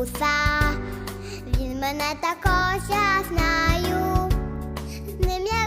вуса, він мене також я знаю, з ним я.